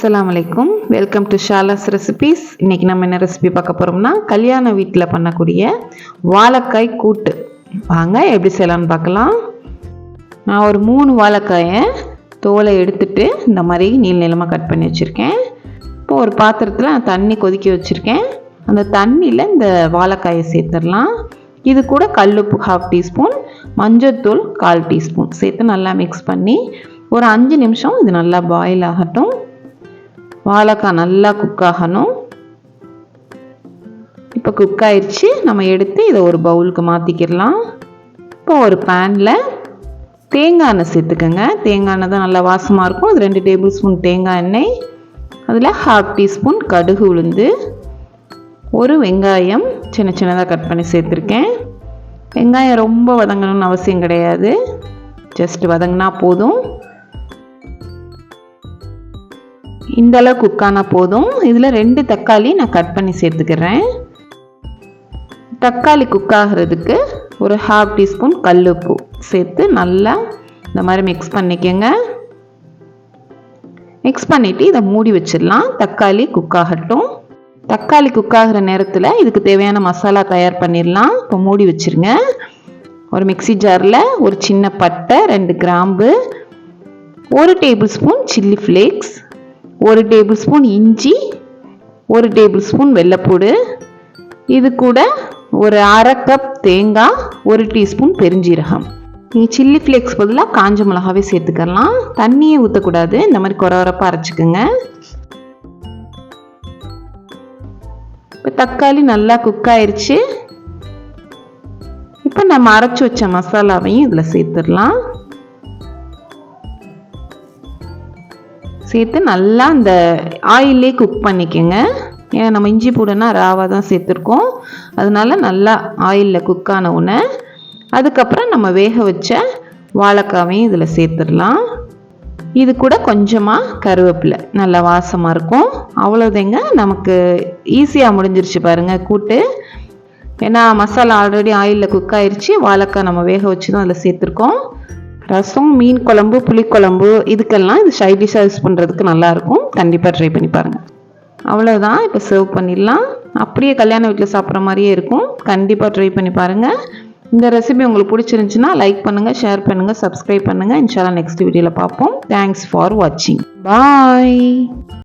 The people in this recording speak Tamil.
அஸ்ஸலாமு வெல்கம் டு ஷாலாஸ் ரெசிபீஸ் இன்றைக்கி நம்ம என்ன ரெசிபி பார்க்க போகிறோம்னா கல்யாண வீட்டில் பண்ணக்கூடிய வாழைக்காய் கூட்டு. வாங்க எப்படி செய்யலாம்னு பார்க்கலாம். நான் ஒரு மூணு வாழைக்காயை தோலை எடுத்துட்டு இந்த மாதிரி நீள் நிலமாக கட் பண்ணி வச்சுருக்கேன். இப்போ ஒரு பாத்திரத்தில் நான் தண்ணி கொதிக்க வச்சுருக்கேன். அந்த தண்ணியில் இந்த வாழைக்காயை சேர்த்துடலாம். இது கூட கல்லுப்பு ஹாஃப் டீஸ்பூன் மஞ்சள்தூள் கால் டீஸ்பூன். சேர்த்து நல்லா மிக்ஸ் பண்ணி ஒரு அஞ்சு நிமிஷம் இது நல்லா பாயில் ஆகட்டும். வாழைக்காய் நல்லா குக் ஆகணும். இப்போ குக் ஆயிடுச்சு நம்ம எடுத்து இதை ஒரு பவுலுக்கு மாற்றிக்கிடலாம் இப்போ ஒரு பேனில் தேங்காய் எண்ணெய் சேர்த்துக்கோங்க. தேங்காய் எண்ணெய் தான் நல்லா வாசமாக இருக்கும். அது ரெண்டு டேபிள் ஸ்பூன் தேங்காய் எண்ணெய். அதில் ஹாஃப் டீஸ்பூன் கடுகு உளுந்து. ஒரு வெங்காயம் சின்ன சின்னதாக கட் பண்ணி சேர்த்துருக்கேன். வெங்காயம் ரொம்ப வதங்கணும்னு அவசியம் கிடையாது. ஜஸ்ட் வதங்கினா போதும். இந்த அளவு குக்கானா போதும். இதில் ரெண்டு தக்காளி நான் கட் பண்ணி சேர்த்துக்கிறேன். தக்காளி குக் ஆகிறதுக்கு ஒரு ஹாஃப் டீஸ்பூன் கல்லுப்பு சேர்த்து நல்லா இந்த மாதிரி மிக்ஸ் பண்ணிக்கோங்க. மிக்ஸ் பண்ணிவிட்டு இதை மூடி வச்சிடலாம். தக்காளி குக் ஆகட்டும். தக்காளி குக் ஆகிற நேரத்தில் இதுக்கு தேவையான மசாலா தயார் பண்ணிடலாம். இப்போ மூடி வச்சுருங்க. ஒரு மிக்சி ஜாரில் ஒரு சின்ன பட்டை ரெண்டு கிராம்பு ஒரு டேபிள் ஸ்பூன் சில்லி ஃப்ளேக்ஸ் ஒரு டேபிள் ஸ்பூன் இஞ்சி ஒரு டேபிள் ஸ்பூன் வெள்ளைப்பூடு இது கூட ஒரு அரை கப் தேங்காய் ஒரு டீஸ்பூன் பெருஞ்சீரகம். நீங்கள் சில்லி ஃப்ளேக்ஸ் பதிலாக காஞ்ச மிளகாவே சேர்த்துக்கலாம் தண்ணியே ஊற்றக்கூடாது இந்த மாதிரி குறவரப்பாக அரைச்சிக்கோங்க. இப்போ தக்காளி நல்லா குக் ஆயிடுச்சு இப்போ நம்ம அரைச்சி வச்ச மசாலாவையும் இதில் சேர்த்துடலாம். சேர்த்து நல்லா அந்த ஆயிலே குக் பண்ணிக்கோங்க. ஏன்னா நம்ம இஞ்சி பூடனா ராவாக தான் சேர்த்துருக்கோம். அதனால நல்லா ஆயிலில் குக் ஆன உடனே அதுக்கப்புறம் நம்ம வேக வச்ச வாழைக்காவையும் இதில் சேர்த்துடலாம். இது கூட கொஞ்சமாக கருவேப்பிலை. நல்லா வாசமாக இருக்கும். அவ்வளோதேங்க நமக்கு ஈஸியாக முடிஞ்சிருச்சு பாருங்கள் கூட்டு. ஏன்னா மசாலா ஆல்ரெடி ஆயிலில் குக் ஆயிடுச்சு வாழைக்காய் நம்ம வேக வச்சு தான் அதில் சேர்த்துருக்கோம். ரசம் மீன் குழம்பு புளிக்குழம்பு இதுக்கெல்லாம் இது சைட் டிஷ்ஷாக யூஸ் பண்ணுறதுக்கு நல்லாயிருக்கும். கண்டிப்பாக ட்ரை பண்ணி பாருங்கள் அவ்வளோதான் இப்போ சர்வ் பண்ணிடலாம். அப்படியே கல்யாண வீட்டில் சாப்பிட்ற மாதிரியே இருக்கும். கண்டிப்பாக ட்ரை பண்ணி பாருங்கள் இந்த ரெசிபி உங்களுக்கு பிடிச்சிருந்துச்சுன்னா லைக் பண்ணுங்கள் ஷேர் பண்ணுங்கள் சப்ஸ்கிரைப் பண்ணுங்கள் இன்ஷால்லாம் நெக்ஸ்ட் வீடியோவில் பார்ப்போம். தேங்க்ஸ் ஃபார் வாட்சிங் பாய்